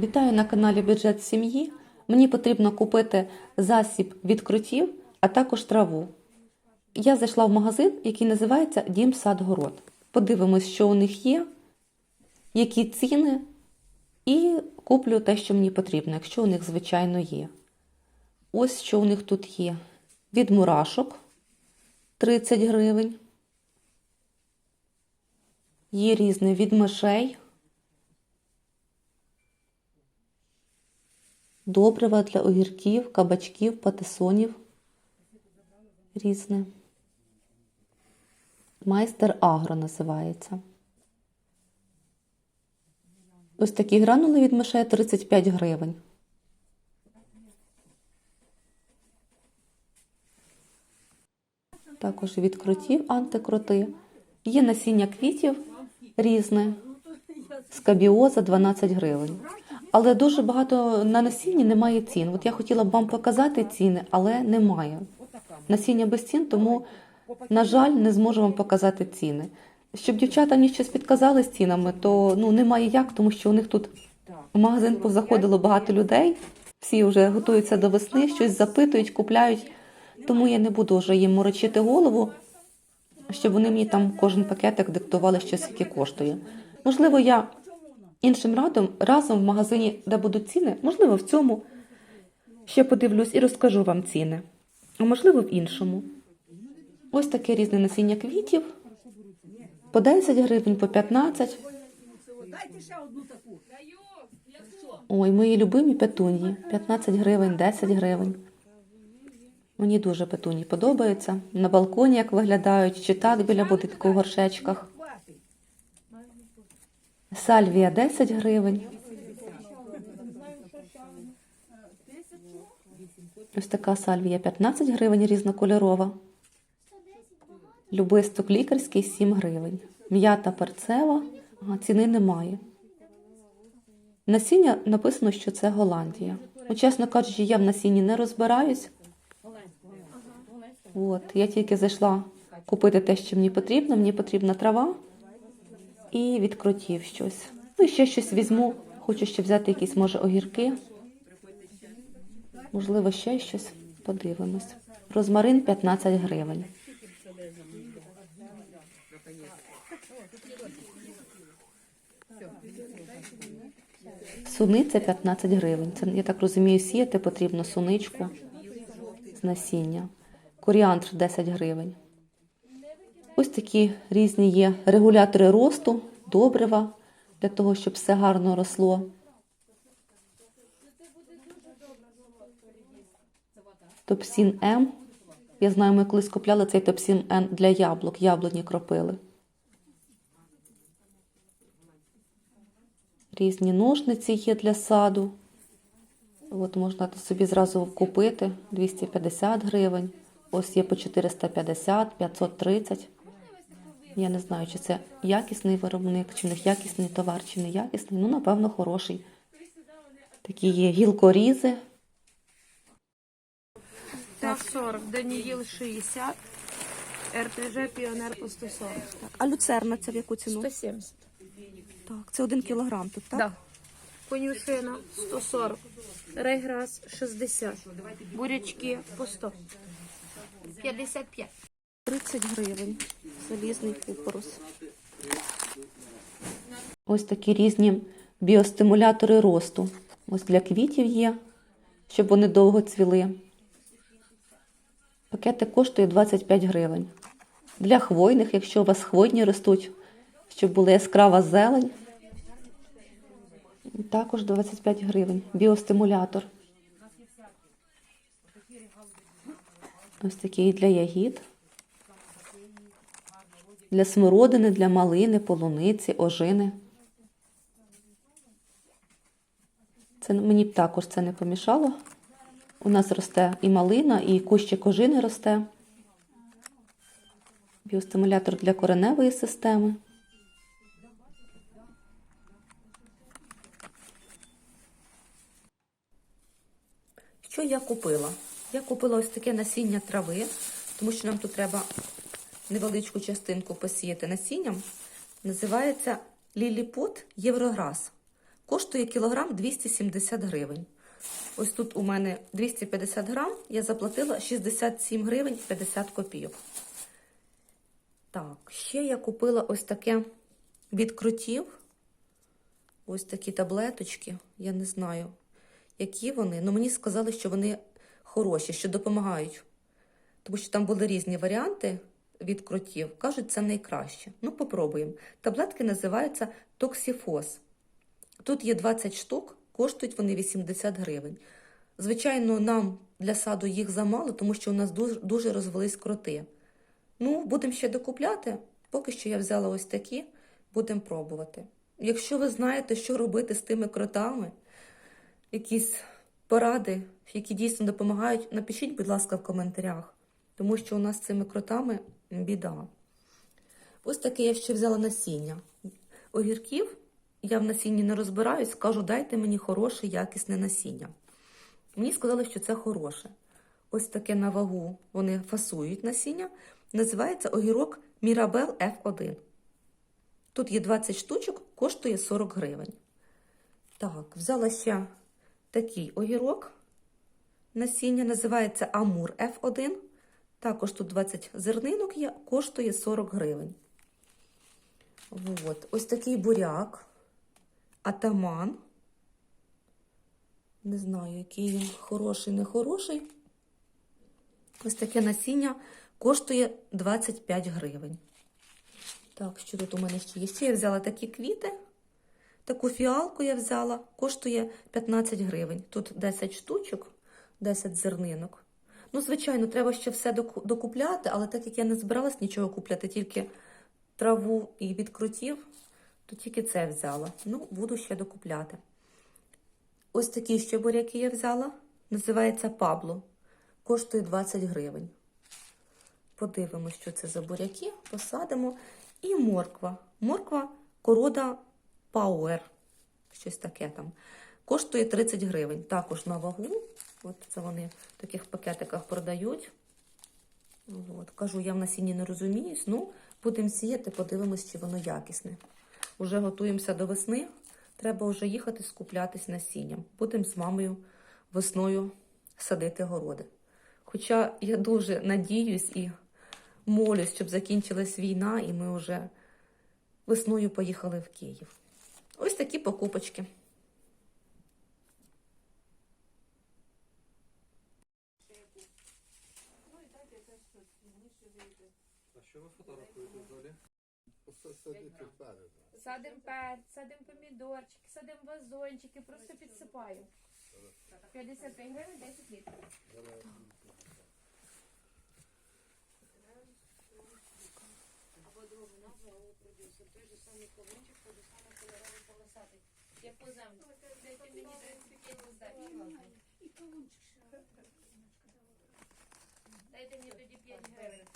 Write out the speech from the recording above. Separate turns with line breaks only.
Вітаю на каналі Бюджет сім'ї. Мені потрібно купити засіб від крутів, а також траву. Я зайшла в магазин, який називається Дім Сад Город. Подивимось, що у них є, які ціни, і куплю те, що мені потрібно, якщо у них, звичайно, є. Ось що у них тут є: від мурашок 30 гривень. Є різне від мишей. Добрива для огірків, кабачків, патисонів. Різне. Майстер Агро називається. Ось такі гранули від мишей 35 гривень. Також від кротів антикроти. Є насіння квітів різне. Скабіоза 12 гривень. Але дуже багато на насінні немає цін. От я хотіла б вам показати ціни, але немає. Насіння без цін, тому, на жаль, не зможу вам показати ціни. Щоб дівчата мені щось підказали з цінами, то ну немає як, тому що у них тут в магазин позаходило багато людей. Всі вже готуються до весни, щось запитують, купляють. Тому я не буду вже їм морочити голову, щоб вони мені там кожен пакетик диктували щось, яке коштує. Можливо, я іншим радом разом в магазині, де будуть ціни, можливо, в цьому ще подивлюсь і розкажу вам ціни, а можливо, в іншому. Ось таке різне насіння квітів. По 10 гривень, по 15.
Дайте ще одну таку.
Ой, мої любимі петунії. 15 гривень, 10 гривень. Мені дуже петуні подобаються. На балконі як виглядають, чи так біля будинку в горшечках. Сальвія 10 гривень. Ось така сальвія 15 гривень різнокольорова. Любисток лікарський 7 гривень. М'ята перцева, ціни немає. Насіння написано, що це Голландія. Ну, чесно кажучи, я в насінні не розбираюсь. От, я тільки зайшла купити те, що мені потрібно. Мені потрібна трава і від кротів щось. Ну, ще щось візьму. Хочу ще взяти якісь, може, огірки. Можливо, ще щось. Подивимось. Розмарин 15 гривень. Суниця 15 гривень. Це, я так розумію, сіяти потрібно суничку з насіння. Коріандр 10 гривень. Ось такі різні є регулятори росту, добрива для того, щоб все гарно росло. Топсін М. Я знаю, ми колись купляли цей топсін М для яблук, яблуні кропили. Різні ножниці є для саду. От можна собі зразу купити 250 гривень. Ось є по 450, 530. Я не знаю, чи це якісний виробник, чи в них якісний товар, чи не якісний. Ну, напевно, хороший. Такі є гілкорізи.
Так, 40, Даніїл 60, РТЖ Піонер по 140.
А люцерна це в яку ціну?
170.
Так, це один кілограм тут, так?
Да. Конюшина 140, Рейграс 60, бурячки по 100. 55.
30 гривень. Залізний купорус. Ось такі різні біостимулятори росту. Ось для квітів є, щоб вони довго цвіли. Пакетик коштує 25 гривень. Для хвойних, якщо у вас хвойні ростуть, щоб була яскрава зелень, також 25 гривень. Біостимулятор. Ось такий для ягід. Для смородини, для малини, полуниці, ожини. Це мені б також це не помішало. У нас росте і малина, і кущик ожини росте. Біостимулятор для кореневої системи. Що я купила? Я купила ось таке насіння трави, тому що нам тут треба невеличку частинку посіяти насінням. Називається Ліліпут Єврограс. коштує кілограм 270 гривень. Ось тут у мене 250 грам, я заплатила 67 гривень 50 копійок. Так, ще я купила ось таке від крутів. Ось такі таблеточки. Я не знаю, які вони. Ну, мені сказали, що вони хороші, що допомагають. Тому що там були різні варіанти від крутів. Кажуть, це найкраще. Ну, попробуємо. Таблетки називаються Токсіфос. Тут є 20 штук, коштують вони 80 гривень. Звичайно, нам для саду їх замало, тому що у нас дуже, дуже розвелись кроти. Ну, будемо ще докупляти. Поки що я взяла ось такі, будемо пробувати. Якщо ви знаєте, що робити з тими кротами, якісь поради, які дійсно допомагають, напишіть, будь ласка, в коментарях, тому що у нас з цими кротами біда. Ось таке я ще взяла насіння. Огірків я в насінні не розбираюсь, кажу, дайте мені хороше, якісне насіння. Мені сказали, що це хороше. Ось таке на вагу вони фасують насіння. Називається огірок Мірабел F1. Тут є 20 штучок, коштує 40 гривень. Так, взяла ще такий огірок. Насіння називається Амур F1. Також тут 20 зернинок є, коштує 40 гривень. От. Ось такий буряк. Атаман. Не знаю, який він хороший, не хороший. Ось таке насіння коштує 25 гривень. Так, що тут у мене ще є? Ще я взяла такі квіти. Таку фіалку я взяла, коштує 15 гривень. Тут 10 штучок, 10 зернинок. Ну, звичайно, треба ще все докупляти, але так як я не збиралась нічого купляти, тільки траву і відкрутів, то тільки це взяла. Ну, буду ще докупляти. Ось такі ще буряки я взяла. Називається Пабло. Коштує 20 гривень. Подивимось, що це за буряки, посадимо. І морква. Морква корода Power. Щось таке там. Коштує 30 гривень. Також на вагу. От це вони в таких пакетиках продають. От. Кажу, я в насінні не розуміюсь. Ну, будемо сіяти, подивимось, чи воно якісне. Уже готуємося до весни. Треба вже їхати скуплятись насінням. Будемо з мамою весною садити городи. Хоча я дуже надіюсь і молюсь, щоб закінчилась війна, і ми вже весною поїхали в Київ. Ось такі покупочки.
А що ви фотографуєте взагалі?
Перед.
Садим перць, садим помідорчики, садим вазончики, просто підсипаю. 55 гривень, 10 літрів. Або другу назву, або продюсер. Той же самий ковинчик, той же самий кольоровий полосатий. Як по землю. Дайте мені 35 здати. Дайте мені тоді 5 гривень.